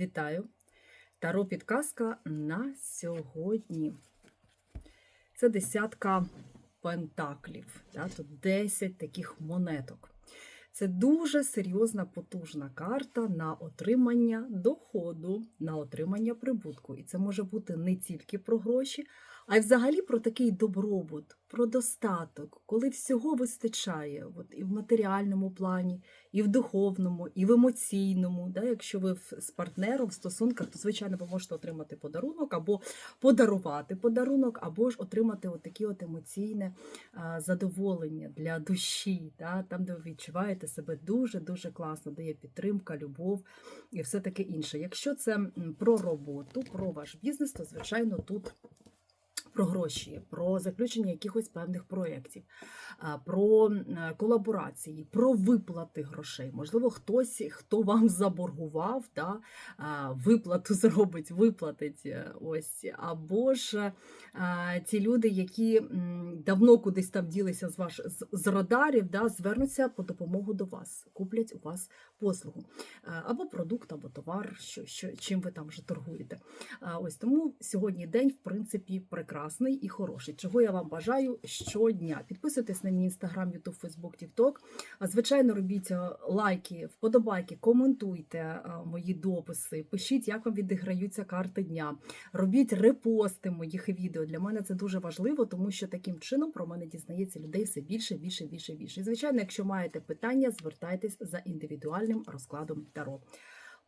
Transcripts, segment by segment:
Вітаю! Таро підказка на сьогодні. Це десятка пентаклів. Да? Тут 10 таких монеток. Це дуже серйозна потужна карта на отримання доходу, на отримання прибутку. І це може бути не тільки про гроші, а й взагалі про такий добробут, про достаток, коли всього вистачає от, і в матеріальному плані, і в духовному, і в емоційному. Да? Якщо ви з партнером в стосунках, то звичайно ви можете отримати подарунок або подарувати подарунок, або ж отримати от такі от емоційне задоволення для душі, да? там, де ви відчуваєте себе дуже дуже класно, де є підтримка, любов і все таке інше. Якщо це про роботу, про ваш бізнес, то звичайно тут. Про гроші, про заключення якихось певних проєктів, про колаборації, про виплати грошей. Можливо, хтось, хто вам заборгував, да, виплату зробить, виплатить. е, Ось. Або ж ці люди, які давно кудись там ділися з ваш з, з радарів, да, звернуться по допомогу до вас, куплять у вас послугу. Або продукт, або товар, що, що, чим ви там вже торгуєте. Ось тому сьогодні день, в принципі, прекрасний і хороший. Чого я вам бажаю щодня. Підписуйтесь на мій інстаграм, ютуб, фейсбук, тікток. Звичайно, робіть е, лайки, вподобайки, коментуйте е, мої дописи, пишіть, як вам відіграються карти дня. Робіть репости моїх відео. Для мене це дуже важливо, тому що таким чином про мене дізнається людей все більше, більше, більше, більше. І звичайно, якщо маєте питання, звертайтесь за індивідуальним розкладом Таро.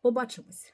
Побачимось!